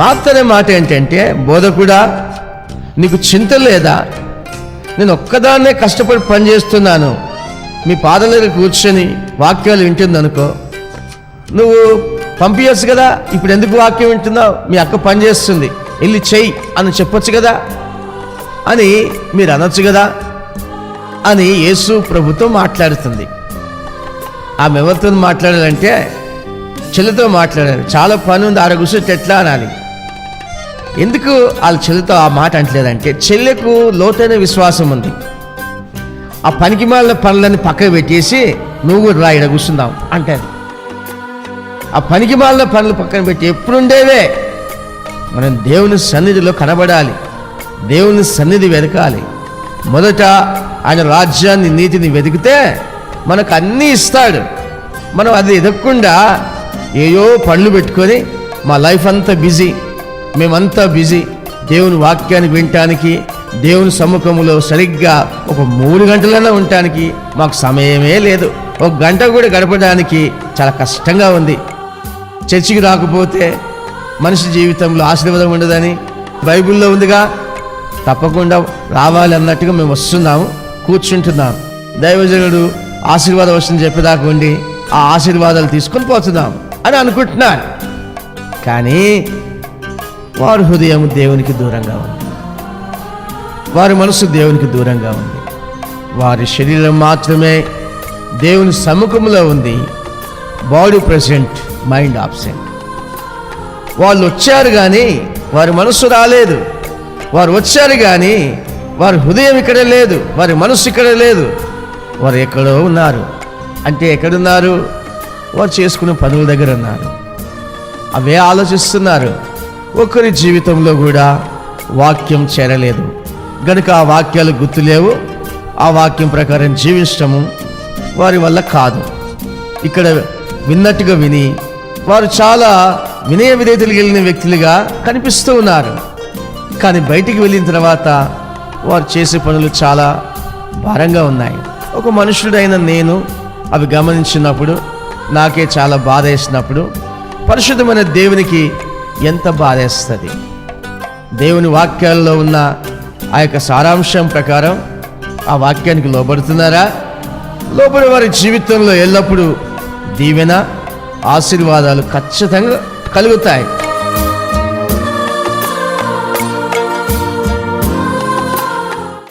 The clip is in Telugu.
మాత్రమే మాట ఏంటంటే బోధకుడా నీకు చింత లేదా? నేను ఒక్కదాన్నే కష్టపడి పనిచేస్తున్నాను. మీ పాదల దగ్గర కూర్చొని వాక్యాలు వింటుందనుకో. నువ్వు పంపించచ్చు కదా? ఇప్పుడు ఎందుకు వాక్యం వింటున్నావు? మీ అక్క పనిచేస్తుంది. వెళ్ళి చెయ్యి అని చెప్పొచ్చు కదా? అని మీరు అనొచ్చు కదా? అని యేసు ప్రభుత్వం మాట్లాడుతుంది. ఆమె ఎవరితో మాట్లాడాలంటే చెల్లితో మాట్లాడాలి. చాలా పని ఉంది ఆడ కూర్చొని ఎట్లా అనాలి? ఎందుకు వాళ్ళ చెల్లితో ఆ మాట అంటలేదంటే చెల్లెకు లోతైన విశ్వాసం ఉంది. ఆ పనికి మాలిన పనులని పక్కకు పెట్టేసి నువ్వు కూడా రా ఈడ కూర్చుందాం అంటారు. ఆ పనికి మాలిన పనులు పక్కన పెట్టి ఎప్పుడుండేవే? మనం దేవుని సన్నిధిలో కనబడాలి. దేవుని సన్నిధి వెతకాలి మొదట ఆయన రాజ్యాన్ని నీతిని వెతికితే మనకు అన్నీ ఇస్తాడు. మనం అది ఎదగకుండా ఏయో పనులు పెట్టుకొని మా లైఫ్ అంతా బిజీ. మేమంతా బిజీ. దేవుని వాక్యాన్ని వినటానికి దేవుని సమ్ముఖంలో సరిగ్గా ఒక మూడు గంటలైనా ఉండటానికి మాకు సమయమే లేదు. ఒక గంట కూడా గడపడానికి చాలా కష్టంగా ఉంది. చర్చికి రాకపోతే మనిషి జీవితంలో ఆశీర్వాదం ఉండదని బైబిల్లో ఉందిగా. తప్పకుండా రావాలి అన్నట్టుగా మేము వస్తున్నాము కూర్చుంటున్నాం. దైవజనుడు ఆశీర్వాదం వస్తుంది చెప్పేదాకా ఉండి ఆ ఆశీర్వాదాలు తీసుకొని పోతున్నాం అని అనుకుంటున్నాను. కానీ వారి హృదయం దేవునికి దూరంగా ఉంది. వారి మనసు దేవునికి దూరంగా ఉంది. వారి శరీరం మాత్రమే దేవుని సముఖంలో ఉంది. బాడీ ప్రెసెంట్ మైండ్ ఆబ్సెంట్ వాళ్ళు వచ్చారు కానీ వారి మనసు రాలేదు. వారు వచ్చారు కానీ వారి హృదయం ఇక్కడ లేదు. వారి మనసు ఇక్కడ లేదు. వారు ఎక్కడో ఉన్నారు. అంటే ఎక్కడున్నారు? వారు చేసుకునే పనుల దగ్గర ఉన్నారు. అవే ఆలోచిస్తున్నారు. ఒకరి జీవితంలో కూడా వాక్యం చేరలేదు. గనుక ఆ వాక్యాలు గుర్తులేవు. ఆ వాక్యం ప్రకారం జీవించటము వారి వల్ల కాదు. ఇక్కడ విన్నట్టుగా విని వారు చాలా వినయ విధేతలు కలిగిన వ్యక్తులుగా కనిపిస్తూ ఉన్నారు. కానీ బయటికి వెళ్ళిన తర్వాత వారు చేసే పనులు చాలా భారంగా ఉన్నాయి. ఒక మనుషుడైన నేను అవి గమనించినప్పుడు నాకే చాలా బాధ వేసినప్పుడు పరిశుద్ధమైన దేవునికి ఎంత బాధేస్తుంది? దేవుని వాక్యాల్లో ఉన్న ఆ యొక్క సారాంశం ప్రకారం ఆ వాక్యానికి లోబడుతున్నారా? లోపల వారి జీవితంలో ఎల్లప్పుడూ దీవెన ఆశీర్వాదాలు ఖచ్చితంగా కలుగుతాయి.